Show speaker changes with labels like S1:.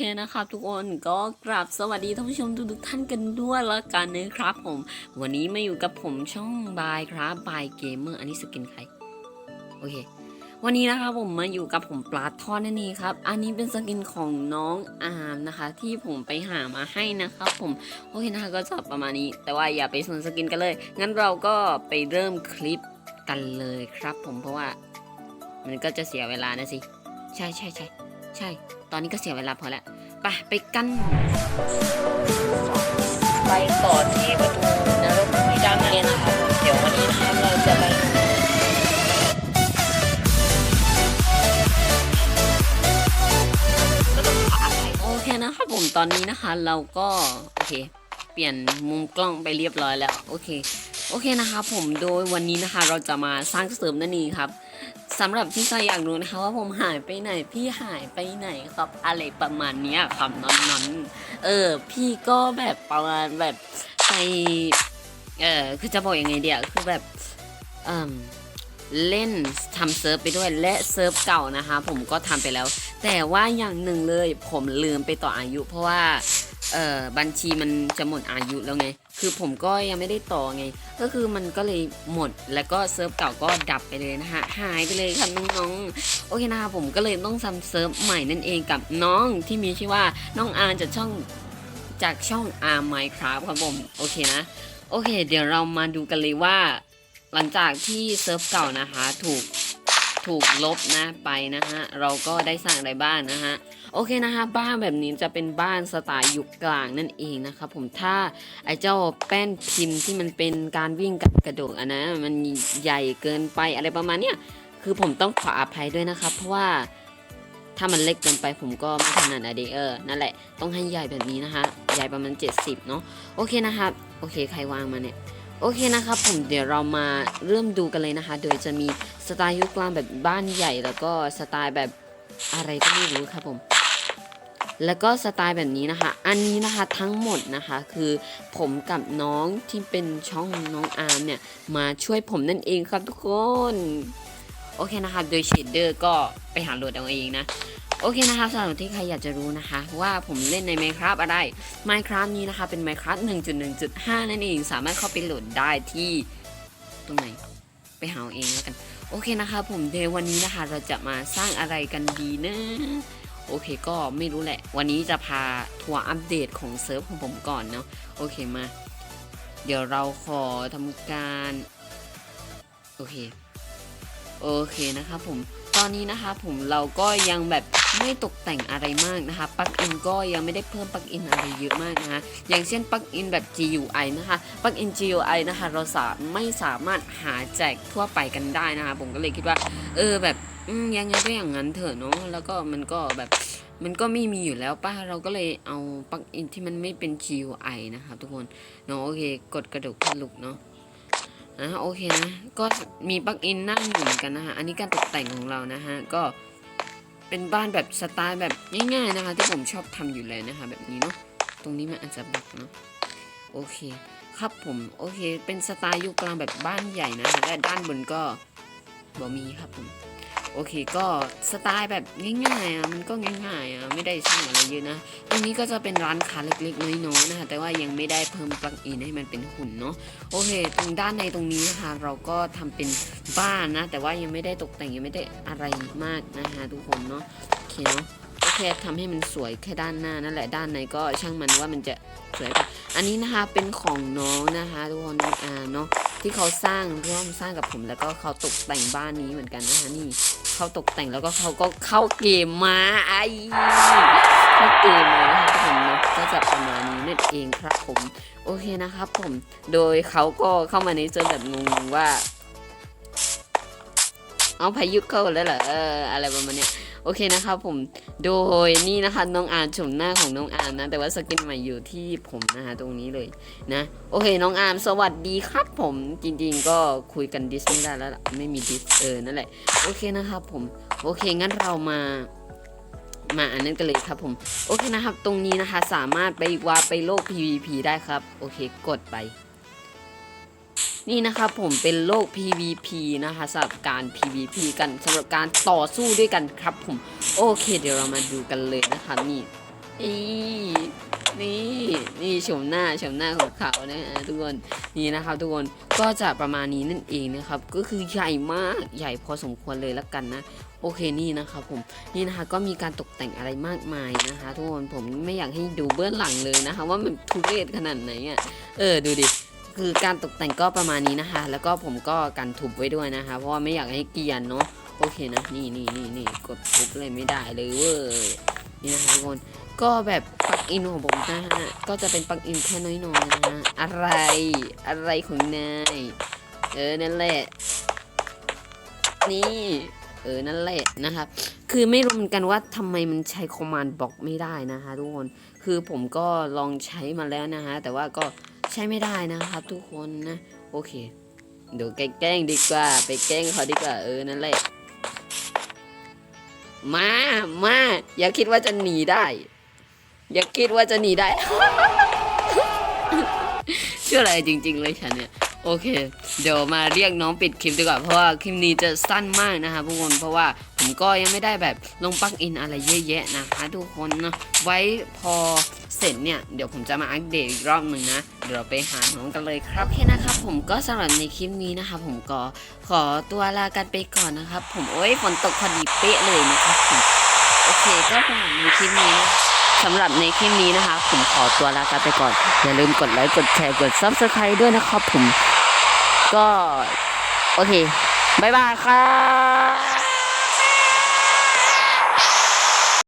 S1: คนะครับทุกคนก็กราบสวัสดีท่านผู้ชมทุกๆท่านกันด้วยละกันนะครับผม วันนี้มาอยู่กับผมช่องบายครับบายเกมเมอร์อันนี้สกินใครโอเค วันนี้นะครับผมมาอยู่กับผมปลาทอดนั่นเองครับ อันนี้เป็นสกินของน้องอาร์มนะคะ ที่ผมไปหามาให้นะครับ ผมโอเคนะคะก็จะประมาณนี้ แต่ว่าอย่าไปสนสกินกันเลย งั้นเราก็ไปเริ่มคลิปกันเลยครับ ผมเพราะว่า มันก็จะเสียเวลานะสิ ใช่ใช่ใช่ใช่ ตอนนี้ก็เสียเวลาพอแล้วไปไปกัน ไปต่อที่ประตูนรกที่ดังเลยนะครับเดี๋ยววันนี้นะครับเราจะไปโอเคนะครับผมตอนนี้นะคะเราก็โอเค เปลี่ยนมุมกล้องไปเรียบร้อยแล้ว โอเค โอเคนะครับผมโดยวันนี้นะคะเราจะมาสร้างเสริมนั่นเองครับ สำหรับที่ใครอยากรู้นะคะ ว่าผมหายไปไหน พี่หายไปไหนครับ อะไรประมาณเนี้ยครับนอนนอนเออ พี่ก็แบบประมาณแบบไปเออคือจะบอกยังไงเดียวคือแบบเอมเล่นทำเซิร์ฟไปด้วยและเซิร์ฟเก่านะคะ ผมก็ทำไปแล้ว แต่ว่าอย่างหนึ่งเลยผมลืมไปต่ออายุ เพราะว่าเออบัญชีมันจะหมดอายุแล้วไง คือผมก็ยังไม่ได้ต่อไง ก็คือมันก็เลยหมดแล้วก็เซิร์ฟเก่าก็ดับไปเลยนะฮะหายไปเลยครับน้องๆโอเคนะครับผมก็เลยต้องทำเซิร์ฟใหม่นั่นเองกับน้องที่มีชื่อว่าน้องอาร์จากช่องจากช่องอาร์ไมครับครับผมโอเคนะโอเค เดี๋ยวเรามาดูกันเลยว่า หลังจากที่เซิร์ฟเก่านะคะ ถูก ถูกลบนะไปนะฮะเราก็ได้สร้างอะไรบ้างนะฮะโอเคนะคะบ้านแบบนี้จะเป็นบ้านสไตล์ยุคกลางนั่นเองนะครับผมถ้าไอ้เจ้าแป้นพิมพ์ที่มันเป็นการวิ่งกับกระโดดอันนะมันใหญ่เกินไปอะไรประมาณเนี้ยคือผมต้องขออภัยด้วยนะครับ เพราะว่าถ้ามันเล็กเกินไปผมก็ไม่ถนัดอะเดเออนั่นแหละต้องให้ใหญ่แบบนี้นะคะใหญ่ประมาณ 70 เนาะโอเคนะครับโอเคใครวางมาเนี่ยโอเคนะครับผมเดี๋ยวเรามาเริ่มดูกันเลยนะคะ โดยจะมี สไตล์ยุคกลางแบบบ้านใหญ่แล้วก็สไตล์แบบอะไรก็ไม่รู้ครับผม แล้วก็สไตล์แบบนี้นะคะ อันนี้นะคะทั้งหมดนะคะคือผมกับน้องที่เป็นช่องน้องอาร์มเนี่ยมาช่วยผมนั่นเองครับทุกคน โอเคนะคะโดยเชดเดอร์ก็ไปหาโหลดเอาเองนะโอเคนะคะสำหรับที่ใครอยากจะรู้นะคะ ว่าผมเล่นใน Minecraft อะไร Minecraft นี้นะคะเป็น Minecraft 1.1.5 นั่นเอง สามารถเข้าไปโหลดได้ที่ตรงไหน ไปหาเอาเองแล้วกัน โอเคนะคะผมเดยววันนี้นะคะเราจะมาสร้างอะไรกันดีนะโอเคก็ไม่รู้แหละ วันนี้จะพาทัวร์อัปเดตของเซิร์ฟของผมก่อนเนาะโอเคมา เดี๋ยวเราขอทำการ โอเค โอเคนะครับผมตอนนี้นะคะผมเราก็ยังแบบไม่ตกแต่งอะไรมากนะคะปลั๊กอินก็ยังไม่ได้เพิ่มปลั๊กอินอะไรเยอะมากนะคะอย่างเช่นปลั๊กอินแบบ GUI นะคะปลั๊กอิน GUI นะคะ เราสาไม่สามารถหาแจกทั่วไปกันได้นะคะผมก็เลยคิดว่า เออแบบยังไงก็อย่างนั้นเถอะเนาะแล้วก็มันก็แบบมันก็ไม่มีอยู่แล้วป้าเราก็เลยเอาปลั๊กอินที่มันไม่เป็น GUI นะคะทุกคนเนาะโอเค กดกระดกลุกเนาะ อะโอเคนะ ก็มีปลั๊กอินนั่งอยู่เหมือนกันนะฮะ อันนี้การตกแต่งของเรานะฮะ ก็เป็นบ้านแบบสไตล์แบบง่ายๆนะคะ ที่ผมชอบทำอยู่เลยนะคะ แบบนี้เนาะ ตรงนี้มันอาจจะบักเนาะ โอเค ครับผม โอเค เป็นสไตล์ยุคกลางแบบบ้านใหญ่นะฮะและด้านบนก็บ่มีครับผม โอเคก็สไตล์แบบง่ายๆอะมันก็ง่ายๆอะไม่ได้สร้างอะไรเยอะนะตรงนี้ก็จะเป็นร้านค้าเล็กๆน้อยๆนะคะแต่ว่ายังไม่ได้เพิ่มปลั๊กอินให้มันเป็นหุ่นเนาะโอเค ตรงด้านในตรงนี้นะคะเราก็ทำเป็นบ้านนะแต่ว่ายังไม่ได้ตกแต่งยังไม่ได้อะไรมากนะคะทุกคนเนาะโอเคเนาะโอเคทำให้มันสวยแค่ด้านหน้านั่นแหละด้านในก็ช่างมันว่ามันจะสวยปะอันนี้นะคะเป็นของน้องนะคะทุกคนองอาเนาะ ที่เขาสร้างร่วมสร้างกับผมแล้วก็เขาตกแต่งบ้านนี้เหมือนกันนะคะนี่เขาตกแต่งแล้วก็เขาก็เข้าเกมมาไอ้เข้าเกมมานะคะทุกคนเนาะก็จะประมาณนี้นั่นเองครับผม โอเคนะครับผม โดยเขาก็เข้ามาในเจอแบบงงๆว่า เอาพายุเข้าแล้วเหรออะไรประมาณเนี้ย โอเคนะครับผมโดยนี่นะคะน้องอาร์มชมหน้าของน้องอาร์มนะ แต่ว่าสกินใหม่อยู่ที่ผมนะคะตรงนี้เลยนะ โอเคน้องอาร์มสวัสดีครับผมจริงๆ ก็คุยกันดิสไม่ได้แล้วไม่มีดิสเออนั่นแหละโอเคนะครับผมโอเคงั้นเรามามาอันนั้นกันเลยครับผมโอเคนะครับ ตรงนี้นะคะสามารถไปวาไปโลก PVP ได้ครับ โอเค กดไป นี่นะครับผมเป็นโลก PVP นะคะสำหรับการ PVP กันสำหรับการต่อสู้ด้วยกันครับผม โอเค เดี๋ยวเรามาดูกันเลยนะคะนี่นี่นี่นี่ชมหน้าชมหน้าของเขานะฮะทุกคนนี่นะครับทุกคนก็จะประมาณนี้นั่นเองนะครับ ก็คือใหญ่มากใหญ่พอสมควรเลยละกันนะ โอเคนี่นะครับผมนี่นะคะก็มีการตกแต่งอะไรมากมายนะคะ ทุกคนผมไม่อยากให้ดูเบื้องหลังเลยนะคะ ว่ามันทุเรศขนาดไหนอะเออดูดิ คือการตกแต่งก็ประมาณนี้นะคะ แล้วก็ผมก็กันทุบไว้ด้วยนะคะ เพราะว่าไม่อยากให้เกียนเนาะโอเคนะนี่นี่นี่นี่กดทุบเลยไม่ได้เลยเว้ยนี่นะคะทุกคนก็แบบปักอินของผมนะฮะก็จะเป็นปักอินแค่น้อยๆนนะฮะอะไรอะไรของนายเออนั่นแหละนี่เออนั่นแหละนะครับ คือไม่รู้เหมือนกันว่าทำไมมันใช้คอมมานด์บล็อกไม่ได้นะคะทุกคน คือผมก็ลองใช้มาแล้วนะฮะ แต่ว่าก็ ใช้ไม่ได้นะครับทุกคนนะ โอเค เดี๋ยวแกล้งดีกว่า ไปแกล้งเขาดีกว่าเออนั่นแหละ มา มา อย่าคิดว่าจะหนีได้ อย่าคิดว่าจะหนีได้ เชื่ออะไรจริง ๆ เลยฉันเนี่ยโอเค เดี๋ยวมาเรียกน้องปิดคลิปดีกว่า เพราะว่าคลิปนี้จะสั้นมากนะคะทุกคน เพราะว่าผมก็ยังไม่ได้แบบลงปักอินอะไรเยอะแยะนะคะทุกคนนะ ไว้พอ เสร็จเนี่ย เดี๋ยวผมจะมาอัปเดตอีกรอบหนึ่งนะ เดี๋ยวเราไปหาน้องกันเลยครับ โอเคนะครับผมก็สำหรับในคลิปนี้นะคะผมก็ขอตัวลากันไปก่อนนะครับ ผมโอ้ยฝนตกพอดีเป๊ะเลยนะครับผมโอเคก็สำหรับในคลิปนี้นะสำหรับในคลิปนี้นะคะผมขอตัวลากันไปก่อนอย่าลืมกดไลค์กดแชร์กด Subscribe ด้วยนะครับผมก็ โอเคบายบายครับ